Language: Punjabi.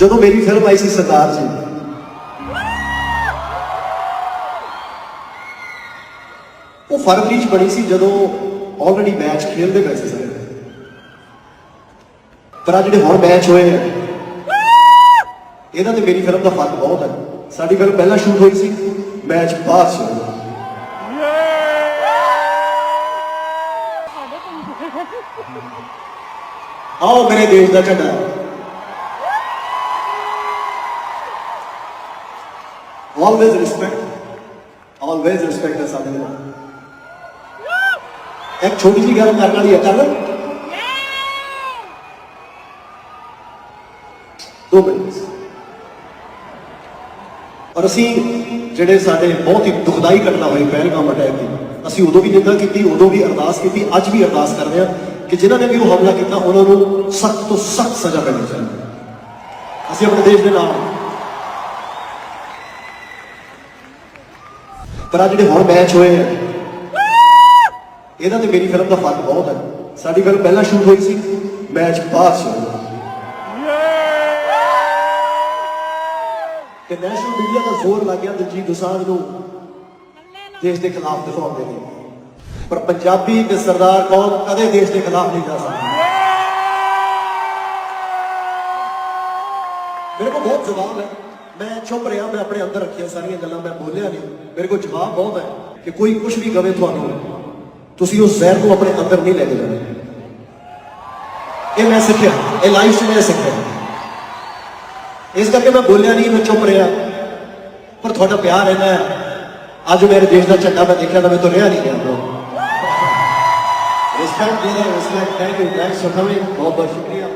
ਜਦੋਂ ਮੇਰੀ ਫਿਲਮ ਆਈ ਸੀ ਸਰਦਾਰ ਜੀ। ਉਹ ਫਰਵਰੀ ਚ ਬਣੀ ਸੀ ਜਦੋਂ ਆਲਰੇਡੀ ਮੈਚ ਖੇਲਦੇ ਪਏ ਸੀ ਸਾਰੇ। ਪਰ ਆ ਜਿਹੜੇ ਹੁਣ ਮੈਚ ਹੋਏ ਆ, ਇਹਨਾਂ ਤੇ ਮੇਰੀ ਫਿਲਮ ਦਾ ਫ਼ਰਕ ਬਹੁਤ ਹੈ ਸਾਡੀ ਫਿਲਮ ਪਹਿਲਾਂ ਸ਼ੂਟ ਹੋਈ ਸੀ ਮੈਚ ਬਾਅਦ ਸ਼ੁਰੂ ਹੋਇਆ ਆਓ ਮੇਰੇ ਦੇਸ਼ ਦਾ ਝੰਡਾ। ਆਲਵੇਜ਼ ਰਿਸਪੈਕਟ ਆਲਵੇਜ਼ ਰਿਸਪੈਕਟ ਹੈ ਸਾਡੇ ਨਾਲ ਇੱਕ ਛੋਟੀ ਜਿਹੀ ਗੱਲ ਕਰਨ ਵਾਲੀ ਹੈ ਕਰ ਦੋ ਮਿੰਟ ਔਰ ਅਸੀਂ ਜਿਹੜੇ ਸਾਡੇ ਬਹੁਤ ਹੀ ਦੁਖਦਾਈ ਘਟਨਾ ਹੋਈ ਪਹਿਲਗਾਮ ਅਟੈਕ ਦੀ ਅਸੀਂ ਉਦੋਂ ਵੀ ਨਿੰਦਾ ਕੀਤੀ ਉਦੋਂ ਵੀ ਅਰਦਾਸ ਕੀਤੀ ਅੱਜ ਵੀ ਅਰਦਾਸ ਕਰਦੇ ਹਾਂ ਕਿ ਜਿਨ੍ਹਾਂ ਨੇ ਵੀ ਉਹ ਹਮਲਾ ਕੀਤਾ ਉਹਨਾਂ ਨੂੰ ਸਖਤ ਤੋਂ ਸਖਤ ਸਜ਼ਾ ਮਿਲਣੀ ਚਾਹੀਦੀ ਅਸੀਂ ਆਪਣੇ ਦੇਸ਼ ਦੇ ਨਾਲ ਪਰ ਆ ਜਿਹੜੇ ਹੁਣ ਮੈਚ ਹੋਏ ਆ, ਇਹਨਾਂ ਤੇ ਮੇਰੀ ਫਿਲਮ ਦਾ ਫ਼ਰਕ ਬਹੁਤ ਹੈ ਸਾਡੀ ਫਿਲਮ ਪਹਿਲਾਂ ਸ਼ੂਟ ਹੋਈ ਸੀ ਮੈਚ ਬਾਅਦ ਸ਼ੁਰੂ ਹੋਇਆ ਕਿ ਨੈਸ਼ਨਲ ਮੀਡੀਆ ਦਾ ਜ਼ੋਰ ਲੱਗ ਗਿਆ ਦਿਲਜੀਤ ਦੋਸਾਂਝ ਨੂੰ, ਦੇਸ਼ ਦੇ ਖਿਲਾਫ ਦਿਖਾਉਣ ਦੇ ਲਈ। ਪਰ ਪੰਜਾਬੀ ਤੇ ਸਰਦਾਰ ਕੌਮ ਕਦੇ ਦੇਸ਼ ਦੇ ਖਿਲਾਫ ਨਹੀਂ ਜਾ ਸਕਦਾ। ਮੇਰੇ ਕੋਲ ਬਹੁਤ ਜਵਾਬ ਹੈ। मैं चुप रहा, मैं अपने अंदर रखिया, सारिया गल् बोलिया नहीं। मेरे को जवाब बहुत है कि कोई कुछ भी गवे थोड़ी उस जहर को अपने अंदर नहीं लैके जाने। ये मैं सीखा ये लाइफ से मैं सीखा इस करके मैं बोलिया नहीं, मैं चुप रहा। पर थोड़ा प्यार रहा है अब मेरे देश का झंडा मैं देखा तो मैं तो रहा नहीं गया रिस्पैक्ट दे रहा है थैंक यू थैंक सुखा बहुत बहुत शुक्रिया।